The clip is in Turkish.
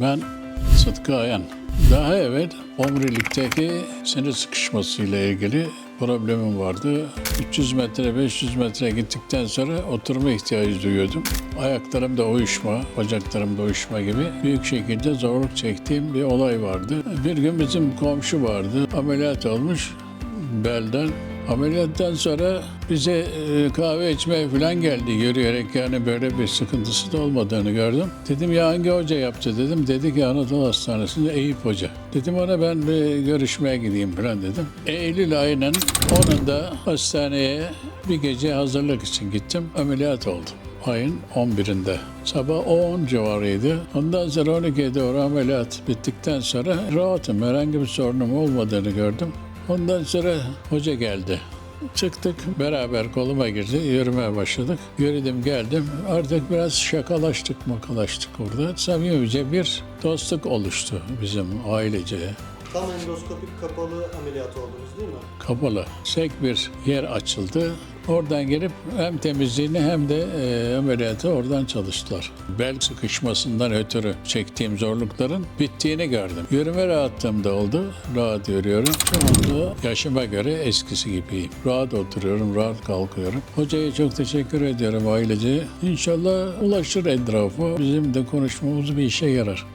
Ben Sıtkı Ayan. Daha evvel omurilikteki sinir sıkışmasıyla ilgili problemim vardı. 300 metre, 500 metre gittikten sonra oturma ihtiyacı duyuyordum. Ayaklarımda uyuşma, bacaklarımda uyuşma gibi büyük şekilde zorluk çektiğim bir olay vardı. Bir gün bizim komşu vardı, ameliyat olmuş belden. Ameliyattan sonra bize e, kahve içmeye falan geldi yürüyerek yani böyle bir sıkıntısı da olmadığını gördüm. Dedim ya hangi hoca yaptı dedim. Dedi ki Anadolu Hastanesi'nde Eyüp Hoca. Dedim ona ben bir görüşmeye gideyim falan dedim. Eylül ayının 10'unda hastaneye bir gece hazırlık için gittim. Ameliyat oldum ayın 11'inde. Sabah 10 civarıydı. Ondan sonra 12'ye doğru ameliyat bittikten sonra rahatım. Herhangi bir sorunum olmadığını gördüm. Ondan sonra hoca geldi. Çıktık beraber koluma girdi. Yürümeye başladık. Yürüdüm geldim. Artık biraz şakalaştık makalaştık orada. Samimice bir dostluk oluştu bizim ailece. Tam endoskopik kapalı ameliyat oldunuz değil mi? kapalı. Sek bir yer açıldı. Oradan gelip hem temizliğini hem de e, ameliyatı oradan çalıştılar. Bel sıkışmasından ötürü çektiğim zorlukların bittiğini gördüm. Yürüme rahatlığım da oldu. Rahat yürüyorum. Şu anda yaşıma göre eskisi gibiyim. Rahat oturuyorum, rahat kalkıyorum. Hocaya çok teşekkür ediyorum ailece. İnşallah ulaşır etrafı. Bizim de konuşmamız bir işe yarar.